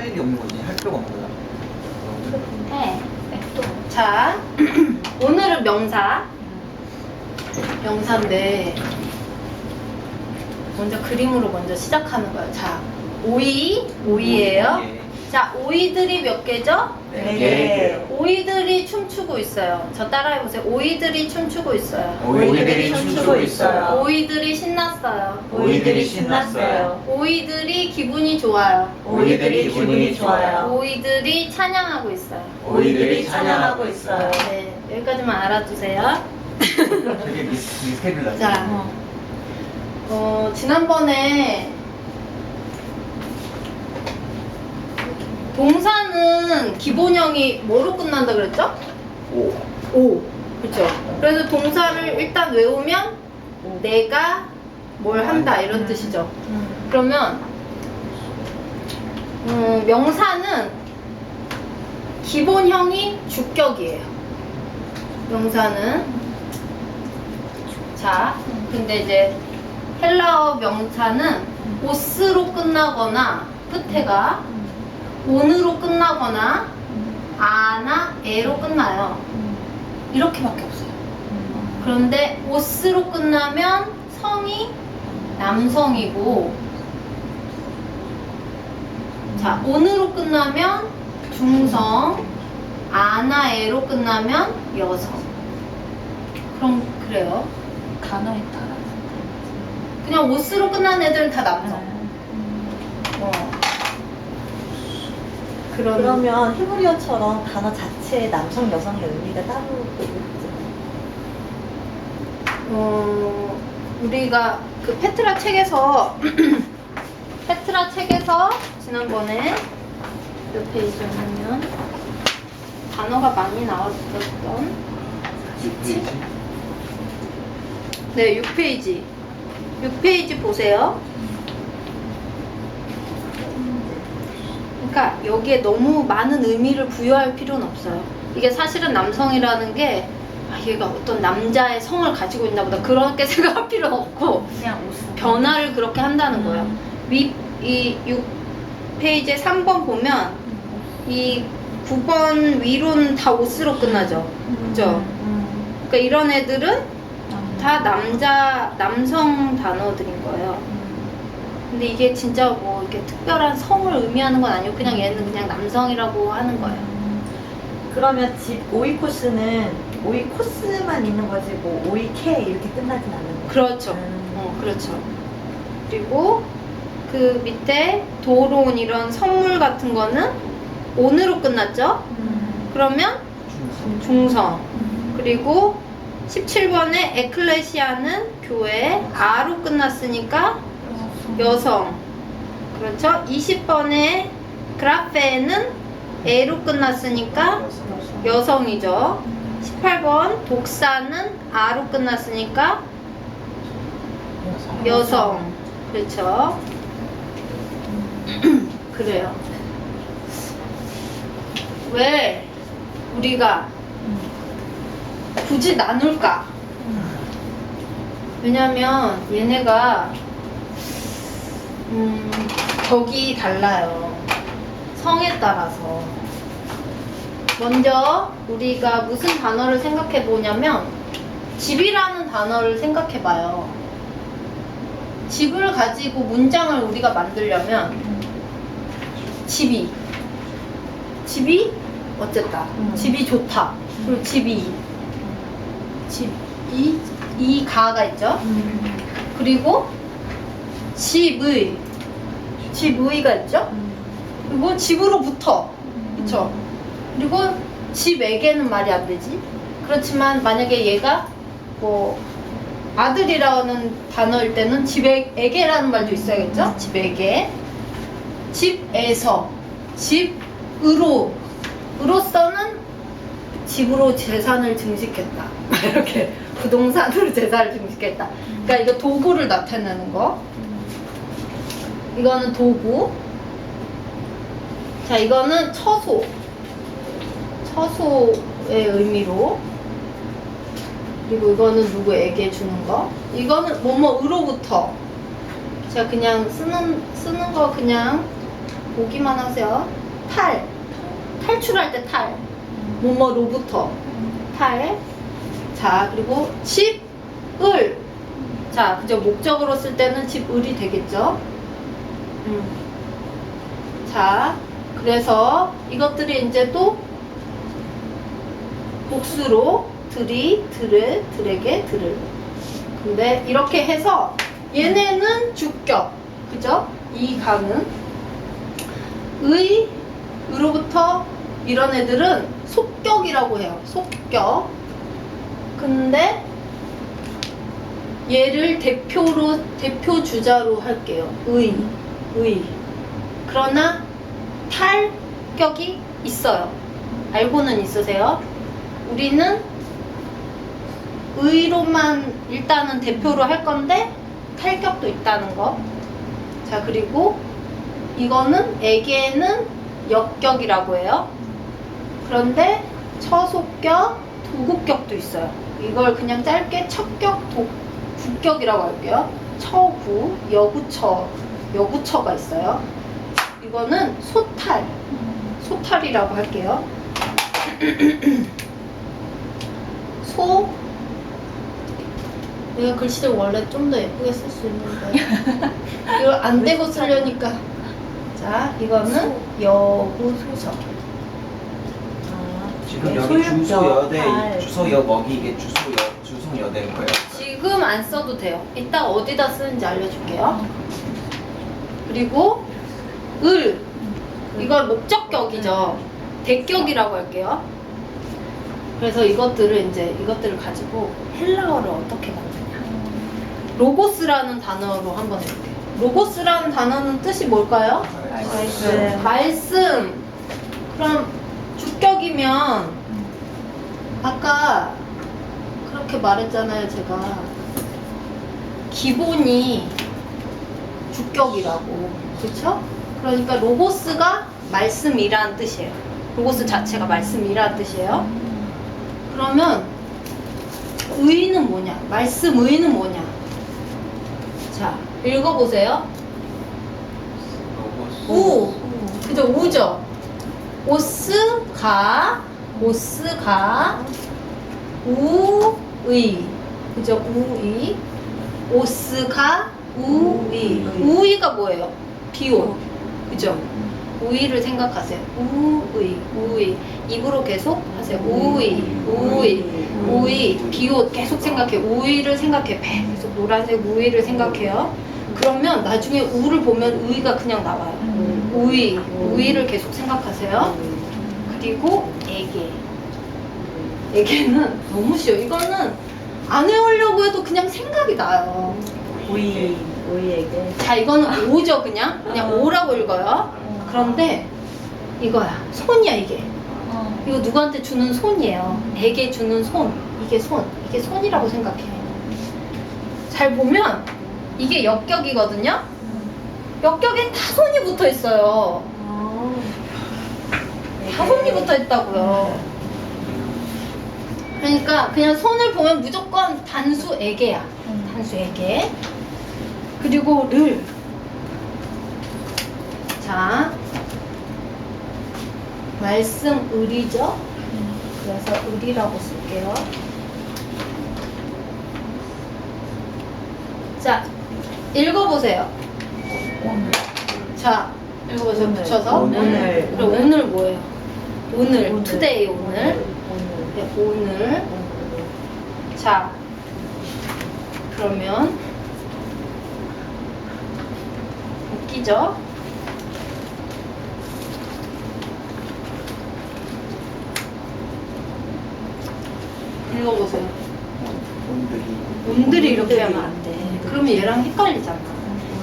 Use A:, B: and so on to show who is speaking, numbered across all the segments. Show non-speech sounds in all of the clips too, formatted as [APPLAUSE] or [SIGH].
A: 할 일이 없는 거지. 할 필요가 없는 거야.
B: 네. 자, [CLEARS THROAT] 오늘은 명사. 명사인데, 먼저 그림으로 먼저 시작하는 거예요. 자, 오이, 오이예요.
A: 예.
B: 자, 오이들이 몇 개죠?
A: 네
C: 개.
B: 오이들이 춤추고 있어요. 저 따라해보세요. 오이들이 춤추고 있어요.
A: 오이들이 춤추고 있어요.
B: 오이들이 신났어요.
C: 오이들이 신났어요.
B: 오이들이 기분이 좋아요.
C: 오이들이 기분이 좋아요.
B: 오이들이 찬양하고 있어요.
C: 오이들이 찬양하고 있어요.
B: 네, 여기까지만 알아두세요.
A: 되게 미스, 미스테리를 나지.
B: 자, 어, 지난번에 동사는 기본형이 뭐로 끝난다 그랬죠?
A: 오.
B: 오. 그렇죠. 그래서 동사를 일단 외우면 내가 뭘 한다 이런 뜻이죠. 그러면 음, 명사는 기본형이 주격이에요. 명사는 자, 근데 이제 헬라어 명사는 오스로 끝나거나 끝에가 온으로 끝나거나 아나 에로 끝나요. 이렇게밖에 없어요. 그런데 오스로 끝나면 성이 남성이고 자 온으로 끝나면 중성 아나 에로 끝나면 여성 그럼 그래요
C: 단어에 따라서.
B: 그냥 오스로 끝난 애들은 다 남성 어.
C: 그러면 히브리어처럼 단어 자체에 남성, 여성의 의미가 따로 있죠.
B: 어, 우리가 그 페트라 책에서 [CLEARS THROAT] 페트라 책에서 지난번에 몇 페이지였냐면 단어가 많이 나왔었던 네 6페이지. 6페이지 보세요 그러니까 여기에 너무 많은 의미를 부여할 필요는 없어요 이게 사실은 남성이라는 게 아, 얘가 어떤 남자의 성을 가지고 있나 보다 그렇게 [LAUGHS] 생각할 필요는 없고
C: 그냥 옷.
B: 변화를 그렇게 한다는 거예요. 위, 이 6페이지 3번 보면 이 9번 위로는 다 옷으로 끝나죠. 그죠? 그러니까 이런 애들은 다 남자, 남성 단어들인 거예요. 근데 이게 진짜 뭐 이렇게 특별한 성을 의미하는 건 아니고 그냥 얘는 그냥 남성이라고 하는 거예요.
C: 그러면 집 오이 코스는 오이 코스만 있는 거지 뭐 오이 캐 이렇게 끝나진 않는 거예요.
B: 그렇죠.
C: 음.
B: 어, 그렇죠. 그리고 그 밑에 도론 이런 선물 같은 거는 온으로 끝났죠?
C: 음.
B: 그러면 중성. 그리고 17번에 에클레시아는 교회 아로 끝났으니까 여성. 그렇죠? 20번에 그라페는 에로 끝났으니까 여성이죠. 18번 독사는 아로 끝났으니까 여성. 그렇죠. [CLEARS THROAT] 그래요. 왜 우리가 굳이 나눌까? 왜냐면 얘네가 음, 격이 달라요. 성에 따라서. 먼저 우리가 무슨 단어를 생각해 보냐면 집이라는 단어를 생각해 봐요. 집을 가지고 문장을 우리가 만들려면 집이 집이 어쨌다.
C: 음.
B: 집이 좋다. 그리고 집이 집이 이 가가 있죠.
C: 음.
B: 그리고 집의 집의가 있죠. 그리고 집으로부터. 그쵸? 그리고 집에게는 말이 안 되지. 그렇지만 만약에 얘가 뭐 아들이라는 단어일 때는 집에게라는 말도 있어야겠죠? 집에게. 집에서. 집으로. 으로서는 집으로 재산을 증식했다. [LAUGHS] 이렇게 부동산으로 재산을 증식했다. 그러니까 이거 도구를 나타내는 거 이거는 도구 자, 이거는 처소. 처소의 의미로. 그리고 이거는 누구에게 주는 거. 이거는 뭐뭐으로부터. 제가 그냥 쓰는, 쓰는 거 그냥 보기만 하세요. 탈. 탈출할 때 탈. 뭐뭐로부터. 탈. 자, 그리고 집, 을. 자, 그죠. 목적으로 쓸 때는 집, 을이 되겠죠. 음. 자, 그래서 이것들이 이제 또 복수로 들이, 들을, 들에게, 들을. 근데 이렇게 해서 얘네는 주격. 그죠? 이 강은 의, 의로부터 이런 애들은 속격이라고 해요. 속격. 근데 얘를 대표로 대표 주자로 할게요. 의, 의. 그러나 탈격이 있어요. 알고는 있으세요? 우리는 의로만 일단은 대표로 할 건데 탈격도 있다는 거. 자, 그리고 이거는 에게는 역격이라고 해요. 그런데 처속격, 도국격도 있어요. 이걸 그냥 짧게 척격, 도, 국격이라고 할게요. 처구, 여구처, 여구처가 있어요. 이거는 소탈, 소탈이라고 할게요. [CLEARS THROAT] 소, 내가 글씨를 원래 좀 더 예쁘게 쓸 수 있는데. [LAUGHS] 이걸 안 대고 쓰려니까. 자 이거는 여구 소석
C: 아,
A: 지금
C: 네,
A: 여기
C: 소유격,
A: 주소 여대,
C: 알.
A: 주소 여 먹이 이게 주소 여 주소 여대인 거예요.
B: 지금 안 써도 돼요. 이따 어디다 쓰는지 알려줄게요 그리고 을 이건 목적격이죠 대격이라고 할게요 그래서 이것들을 이제 이것들을 가지고 헬라어를 어떻게 만드냐 로고스라는 단어로 한번 해볼게요 로고스라는 단어는 뜻이 뭘까요?
C: 말씀.
B: 말씀. 그럼 주격이면 아까 그렇게 말했잖아요, 제가. 기본이 주격이라고. 그렇죠? 그러니까 로고스가 말씀이라는 뜻이에요. 로고스 자체가 말씀이라는 뜻이에요. 그러면 의는 뭐냐? 말씀 의는 뭐냐? 자, 읽어보세요. 우. 그죠? 우죠? 오스, 가, 오스, 가, 우의. 그죠? 우의. 오스, 가, 우의. 우의가 뭐예요? 비옷. 그죠? 우의를 생각하세요. 우의, 우의. 입으로 계속 하세요. 우의, 우의, 우의. 비옷 계속 생각해. 우의를 생각해. 배 계속 노란색 우의를 생각해요. 그러면 나중에 우를 보면 의가 그냥 나와요. 우의, 우의를 계속 생각하세요. 그리고 애기. 애기는 너무 쉬워. 이거는 안 외우려고 해도 그냥 생각이 나요.
C: 오이 오이에게
B: 자, 이거는 오죠, 그냥. 그냥 오라고 읽어요. 그런데 이거야. 손이야, 이게. 이거 누구한테 주는 손이에요. 애게 주는 손. 이게 손. 이게 손이라고 생각해. 잘 보면 이게 역격이거든요. 역격엔 다 손이 붙어 있어요. 다 손이 붙어 있다고요. 그러니까 그냥 손을 보면 무조건 단수에게야. 단수에게. 그리고 를. 자. 말씀 을이죠? 그래서 을이라고 쓸게요. 자, 읽어보세요. 자, 읽어보세요. 붙여서.
C: 오늘.
B: 그럼 오늘 뭐예요? 오늘,
C: 오늘.
B: 투데이 오늘.
C: 오늘
B: 네, 오늘. 자, 그러면 웃기죠? 읽어보세요.
A: 온들이
B: 온들이 이렇게 하면 안 돼. 그러면 얘랑 헷갈리잖아.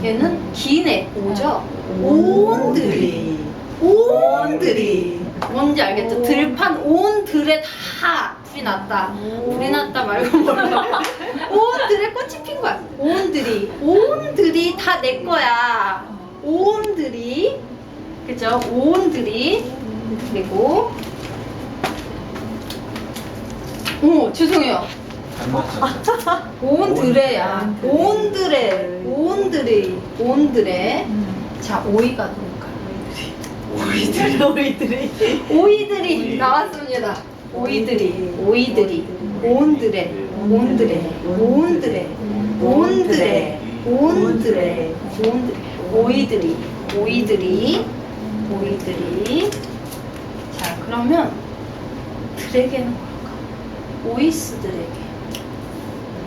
B: 얘는 기네, 오죠? 온들이. 온들이. 뭔지 알겠죠? 들판 온 들에 다 불이 났다. 불이 났다 말고 몰라. 온 들에 꽃이 핀 거야. 온들이. 온들이 다 내 거야. 온들이. 그죠? 온들이. 그리고 오 죄송해요.
A: 잘못했어.
B: 온드레야. 온드레. 온드레. 온드레. 자 오이가 누굴까? [LAUGHS]
C: 오이들이 오이들이
B: 오이들이 나왔습니다. 오이들이, 오이들이, 온드레, 온드레, 온드레, 온드레, 온드레, 온드레, 오이들이, 오이들이, 오이들이. 자, 그러면 드레게는 뭘까? 오이스드레게.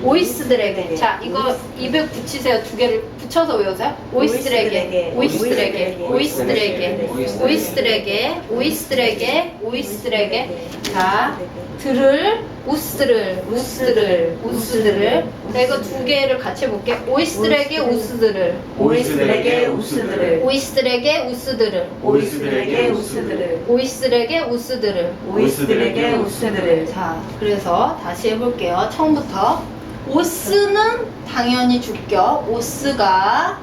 B: 오이스드레게. 자, 이거 입에 붙이세요. 두 개를 붙여서 외우세요. 오이스드레게, 오이스드레게, 오이스드레게, 오이스드레게, 오이스드레게, 오이스드레게. 자, 들을, 우스들을, 우스들을, 우스들을. 자, 이거 두 개를 같이 해볼게. 오이스들에게 우스들을.
C: 오이스들에게 우스들을
B: 오이스들에게 우스들을.
C: 오이스들에게 우스들을
B: 오이스들에게 우스들을.
C: 오이스들에게 우스들을
B: 자, 그래서 다시 해볼게요. 처음부터. 오스는 당연히 주격. 오스가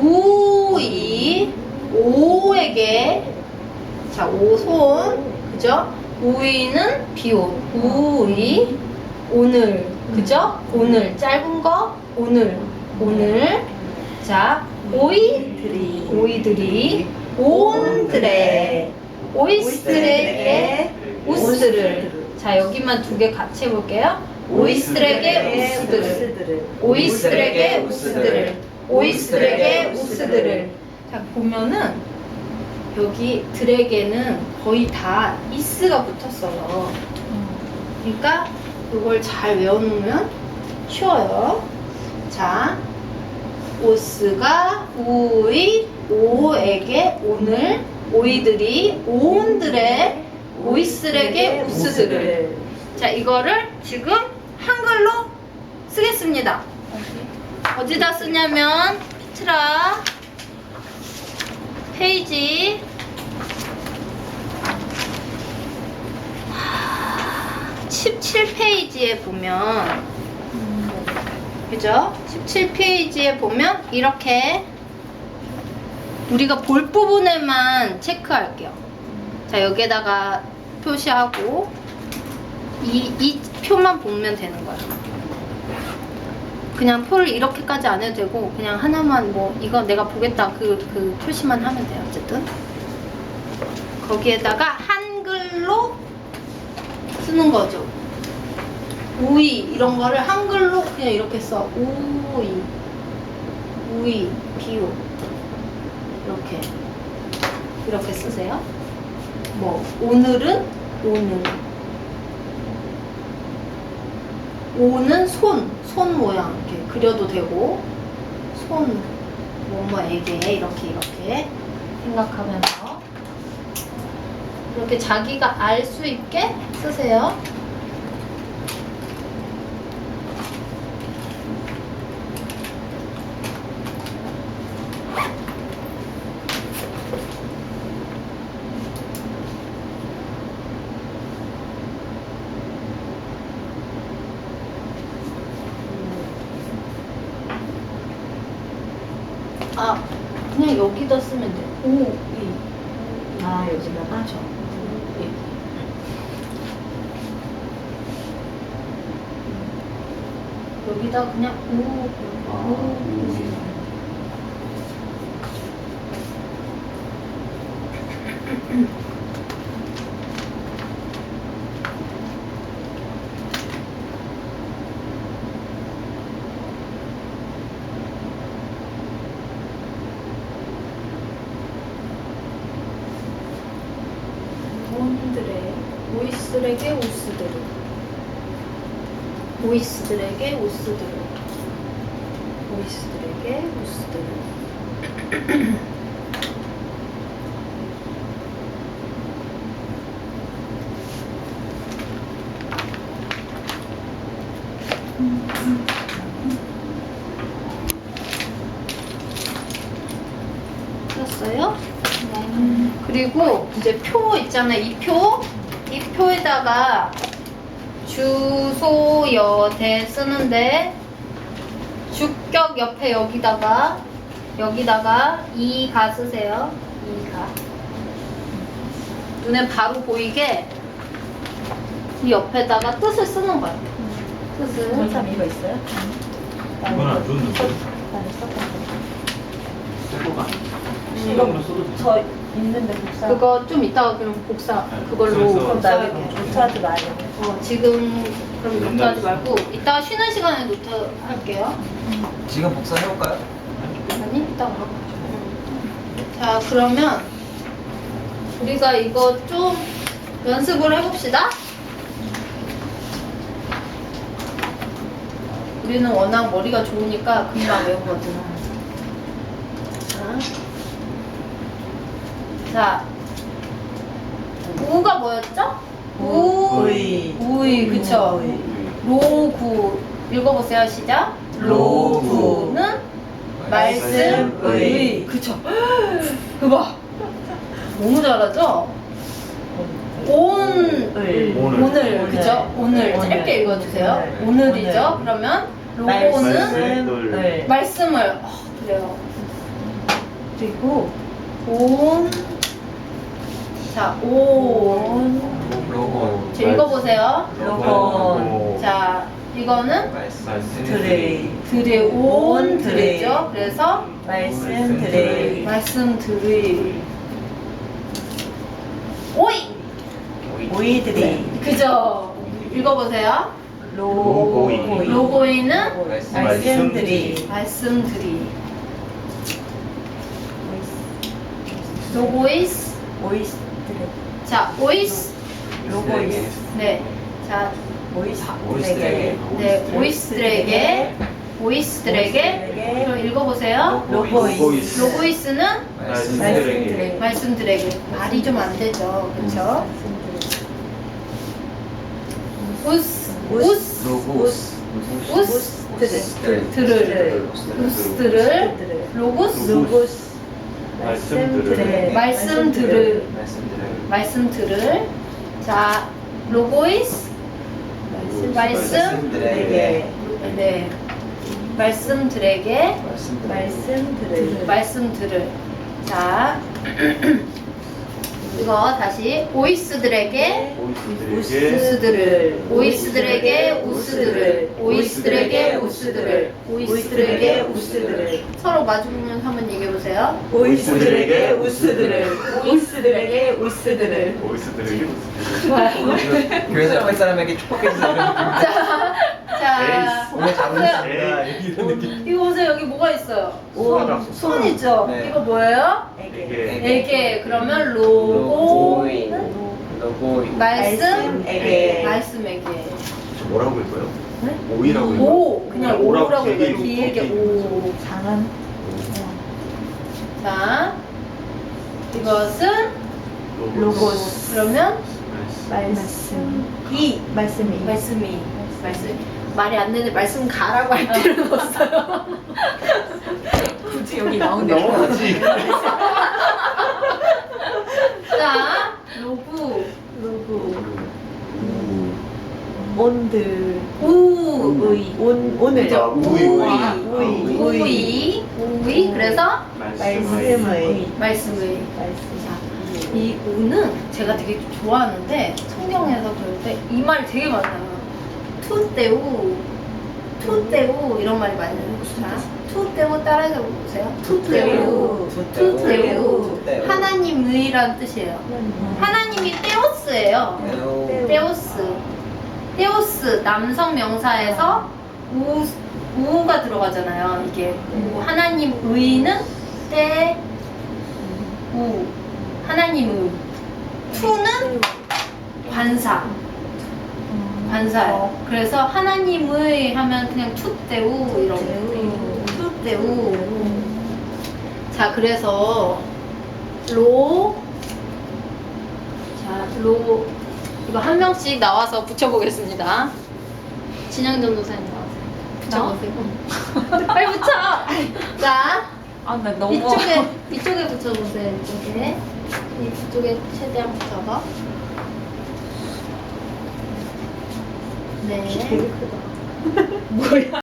B: 우이, 오에게, 자, 오손, 그죠? 우이는 비옷. 우이, 오늘, 그죠? 오늘, 짧은 거, 오늘, 오늘. 자, 오이,
C: 들이
B: 오이들이 온드레, 오이스들에게 우스들을. 자, 여기만 두 개 같이 해볼게요. 오이스들에게 우스들을. 오이스들에게 우스들을. 오이스들에게 우스들을. 자, 보면은 여기 들에게는 거의 다 이스가 붙었어요. 그러니까 이걸 잘 외워놓으면 쉬워요. 자, 오스가 우이 오에게 오늘 오이들이 오온들의 오이스에게 우스들을 자 이거를 지금 한글로 쓰겠습니다 어디다 쓰냐면 피트라 페이지 17페이지에 보면 그죠? 17페이지에 보면 이렇게 우리가 볼 부분에만 체크할게요. 자, 여기에다가 표시하고 이, 이 표만 보면 되는 거야. 그냥 표를 이렇게까지 안 해도 되고 그냥 하나만 뭐 이거 내가 보겠다 그, 그 표시만 하면 돼요. 어쨌든 거기에다가 한글로 쓰는 거죠. 우이 이런 거를 한글로 그냥 이렇게 써. 우이 우이 비오 이렇게 이렇게 쓰세요. 뭐 오늘은 오늘 오는 손, 손 모양 그려도 되고 손 뭐뭐에게 이렇게 이렇게 생각하면서 이렇게 자기가 알 수 있게 쓰세요. 아 그냥 여기다 쓰면 돼. 오,
C: 여기다가
B: 맞아. 예. 여기다 그냥 오, 오. 온들의 오이스들에게 우스들을 오이스들에게 우스들을 오이스들에게 우스들을 됐어요? 그리고 이제 표 있잖아요. 이 표. 이 표에다가 주소 여대 쓰는데 주격 옆에 여기다가 여기다가 이가 쓰세요. 이가. 눈에 바로 보이게 이 옆에다가 뜻을 쓰는 거예요. 뜻을.
C: 원참 이거 있어요?
D: 이건 안 줬는데.
C: 나는 썼던 거.
A: 쓰고가
C: 이거 저 있는데 복사.
B: 그거 좀 이따가 그럼 복사
D: 네,
B: 그걸로
D: 복사해서
C: 그럼 나
B: 복사할게.
C: 노트하지 마요.
B: 어, 지금 그럼
D: 옛날에
B: 노트하지 말고 이따가 쉬는 시간에 노트 할게요.
A: 지금 복사해볼까요?
B: 아니 이따가 하고. 자 그러면 우리가 이거 좀 연습을 해봅시다. 우리는 워낙 머리가 좋으니까 금방 외우거든. 자, 우가 뭐였죠? 우,
C: 우이.
B: 우이, 그쵸?
C: 우이.
B: 로구 읽어보세요 시작
C: 로구는
B: 말씀의 그쵸 [GASPS] 그봐 너무 잘하죠 온
C: 을.
D: 오늘.
B: 오늘 그죠 오늘
C: 오늘.
B: 짧게 읽어주세요
C: 오늘.
B: 오늘이죠
C: 오늘.
B: 그러면 로고는
C: 말씀을.
B: 말씀을 어, 그래요
C: 그리고
B: 온 자온
A: 로고
B: 자, 읽어보세요
C: 로건.
B: 자 이거는
A: 말씀
C: 드레이.
B: 드레온
C: 드레이.
B: 드레죠 그래서
C: 말씀 드레이.
B: 말씀 드레이 오이
C: 오이 드레이.
B: 그죠 읽어보세요
C: 로고이.
B: 로고이는
C: 말씀 드레이.
B: 말씀 드리 로고이스
C: 오이스 드레이.
B: 자 오이스.
C: 로고이스.
B: 네 자
C: 오이스
A: 오이스들에게.
B: 네, 오이스들에게. 오이스들에게. 그럼 읽어보세요.
C: 로고이스.
B: 로고이스는
C: 말씀
A: 말씀드레게.
C: 드레이.
B: 말씀들에게. 말이 좀 안 되죠. 그렇죠 우스 우스
A: 로고스.
B: 우스들을.
C: 들을.
B: 우스들을 로고스.
C: 로고스.
D: 말씀
C: 드레이.
B: 말씀 들을
A: 말씀드레게
B: 말씀 들을. 자 로고이스? 말씀?
A: 드레게.
B: 네 말씀들에게.
A: 말씀드레게.
C: 말씀 드레이.
B: 말씀 들을. 자 이거 다시 오이스들에게
D: 오이스들에게
B: 우스들을 오이스들에게 우스들을 오이스들에게 우스들을 오이스들에게 우스들을 서로 마주보면서 한번 얘기해 보세요.
C: 오이스들에게 우스들을. 오이스들에게 우스들을.
D: 오이스들에게
A: 교회에서 옆에 사람에게 축복해 주세요 [LAUGHS]
B: 자, 자,
A: 오늘 잘
B: 보세요.
A: 오셨습니다 이런 느낌
B: 이거 보세요. 여기 뭐가 있어요?
D: 손.
B: 손 있죠?
A: 네.
B: 이거 뭐예요?
C: 에게.
B: 에게. 그러면 로고
A: 로고이 로고이
B: 말씀에게
C: 말씀 에게.
B: 말씀 에게
D: 저 뭐라고 읽어요?
B: 네?
D: 오이라고 읽어요?
B: 오 그냥
D: 오라고
B: 오라고 읽어요. 길게 오.
C: 장한.
B: 자 이것은
C: 로고스.
B: 그러면
C: 말씀. 이 말씀이.
B: 말씀이 말씀 말이 안 되는데 말씀 가라고 할 필요는 없어요. [LAUGHS]
C: 굳이 여기 나오네.
D: 넘어가지 [LAUGHS]
B: 자 로구
C: 로고. 온들.
B: 우
C: 우이. 온 오늘.
B: 그죠?
D: 우이, 우이.
C: 우이.
B: 우이 우이 그래서
C: 말씀의.
B: 말씀의
C: 말씀.
B: 자, 이 우는 제가 되게 좋아하는데 성경에서 배울 때이 말이 되게 많아요. 투때우, 투때우 이런 말이 많이 나요. 자, 투때우 따라해서 보세요. 투때우, 투때우.
A: 투때우.
B: 하나님 의란 뜻이에요. 하나님이 떼오스예요.
A: 네.
B: 떼오스. 떼오스 남성 명사에서 우 우가 들어가잖아요. 이게 우. 하나님 의는 떼 우. 하나님 의 투는 관사. 관사예요. 그래서 하나님의 하면 그냥 투떼우 이런 거. 투떼우. 자, 그래서 로. 자, 로. 이거 한 명씩 나와서 붙여보겠습니다. 진영 전도사님 나와서 붙여보세요. 빨리 붙여! 자,
C: 아, 나 너무.
B: 이쪽에, 이쪽에 붙여보세요. 이쪽에. 이쪽에 최대한 붙여봐. 네.
C: 되게 크다. [LAUGHS]
B: 뭐야?